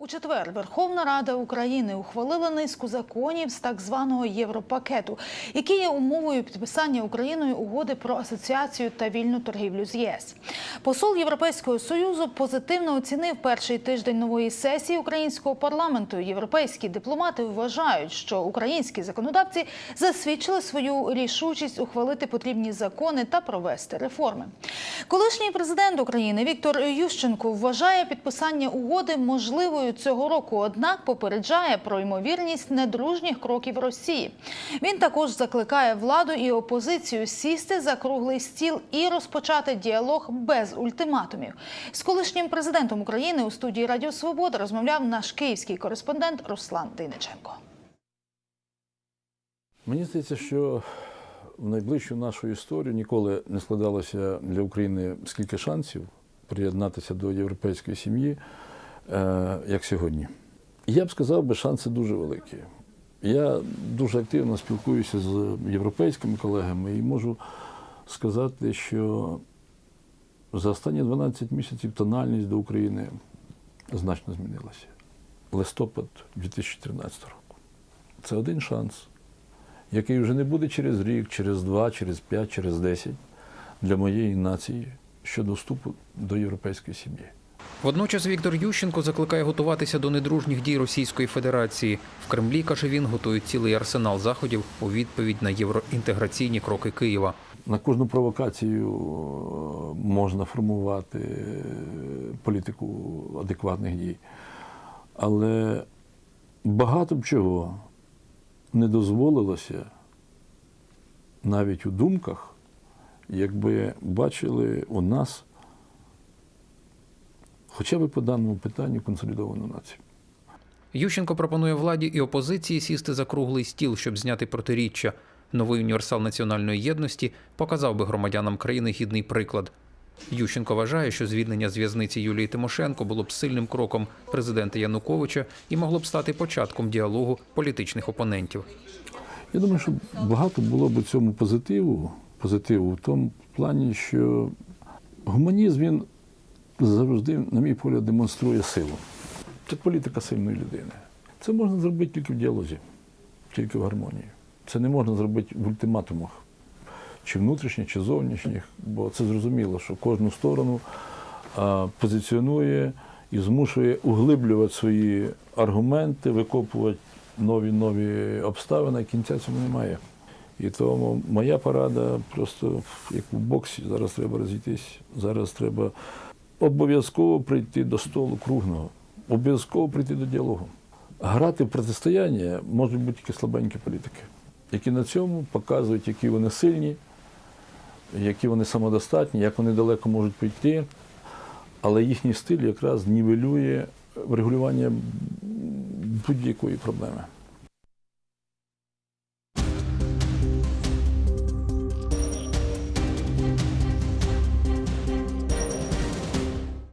У четвер Верховна Рада України ухвалила низку законів з так званого Європакету, які є умовою підписання Україною угоди про асоціацію та вільну торгівлю з ЄС. Посол Європейського союзу позитивно оцінив перший тиждень нової сесії українського парламенту. Європейські дипломати вважають, що українські законодавці засвідчили свою рішучість ухвалити потрібні закони та провести реформи. Колишній президент України Віктор Ющенко вважає підписання угоди можливою цього року, однак попереджає про ймовірність недружніх кроків Росії. Він також закликає владу і опозицію сісти за круглий стіл і розпочати діалог без ультиматумів. З колишнім президентом України у студії Радіо Свобода розмовляв наш київський кореспондент Руслан Дейниченко. Мені здається, що в найближчу нашу історію ніколи не складалося для України скільки шансів приєднатися до європейської сім'ї, е, як сьогодні. Я б сказав, би, шанси дуже великі. Я дуже активно спілкуюся з європейськими колегами і можу сказати, що за останні 12 місяців тональність до України значно змінилася. Листопад 2013 року. Це один шанс який вже не буде через рік, через два, через п'ять, через десять для моєї нації щодо вступу до європейської сім'ї. Водночас Віктор Ющенко закликає готуватися до недружніх дій Російської Федерації. В Кремлі, каже він, готують цілий арсенал заходів у відповідь на євроінтеграційні кроки Києва. На кожну провокацію е, можна формувати е, політику адекватних дій. Але багато б чого не дозволилося навіть у думках, якби бачили у нас хоча б по даному питанню консолідовану націю. Ющенко пропонує владі і опозиції сісти за круглий стіл, щоб зняти протиріччя. Новий універсал національної єдності показав би громадянам країни гідний приклад. Ющенко вважає, що звільнення з в'язниці Юлії Тимошенко було б сильним кроком президента Януковича і могло б стати початком діалогу політичних опонентів. Я думаю, що багато було б у цьому позитиву, позитиву в тому плані, що гуманізм він завжди, на мій погляд, демонструє силу. Це політика сильної людини. Це можна зробити тільки в діалозі, тільки в гармонії. Це не можна зробити в ультиматумах, чи внутрішніх, чи зовнішніх, бо це зрозуміло, що кожну сторону позиціонує і змушує углиблювати свої аргументи, викопувати нові нові обставини, кінця цьому немає. І тому моя порада просто як у боксі, зараз треба розійтись, зараз треба обов'язково прийти до столу круглого, обов'язково прийти до діалогу. Грати в протистояння можуть бути тільки слабенькі політики, які на цьому показують, які вони сильні, які вони самодостатні, як вони далеко можуть прийти, але їхній стиль якраз нівелює врегулювання будь-якої проблеми.